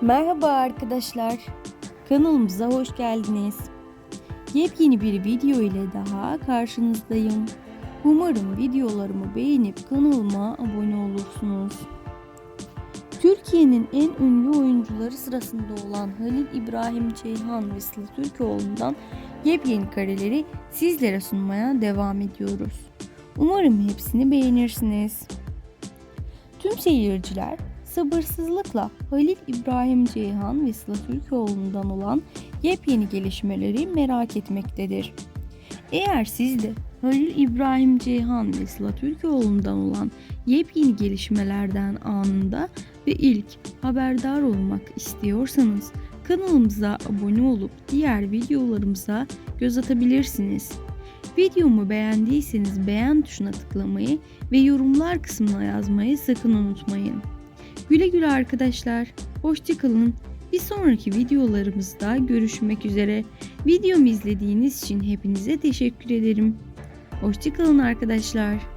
Merhaba arkadaşlar. Kanalımıza hoş geldiniz. Yepyeni bir video ile daha karşınızdayım. Umarım videolarımı beğenip kanalıma abone olursunuz. Türkiye'nin en ünlü oyuncuları sırasında olan Halil İbrahim Ceyhan ve Sıla Türkoğlu'ndan yepyeni kareleri sizlere sunmaya devam ediyoruz. Umarım hepsini beğenirsiniz. Tüm seyirciler sabırsızlıkla Halil İbrahim Ceyhan ve Sıla Türkoğlu'ndan olan yepyeni gelişmeleri merak etmektedir. Eğer siz de Halil İbrahim Ceyhan ve Sıla Türkoğlu'ndan olan yepyeni gelişmelerden anında ve ilk haberdar olmak istiyorsanız kanalımıza abone olup diğer videolarımıza göz atabilirsiniz. Videomu beğendiyseniz beğen tuşuna tıklamayı ve yorumlar kısmına yazmayı sakın unutmayın. Güle güle arkadaşlar. Hoşçakalın. Bir sonraki videolarımızda görüşmek üzere. Videomu izlediğiniz için hepinize teşekkür ederim. Hoşçakalın arkadaşlar.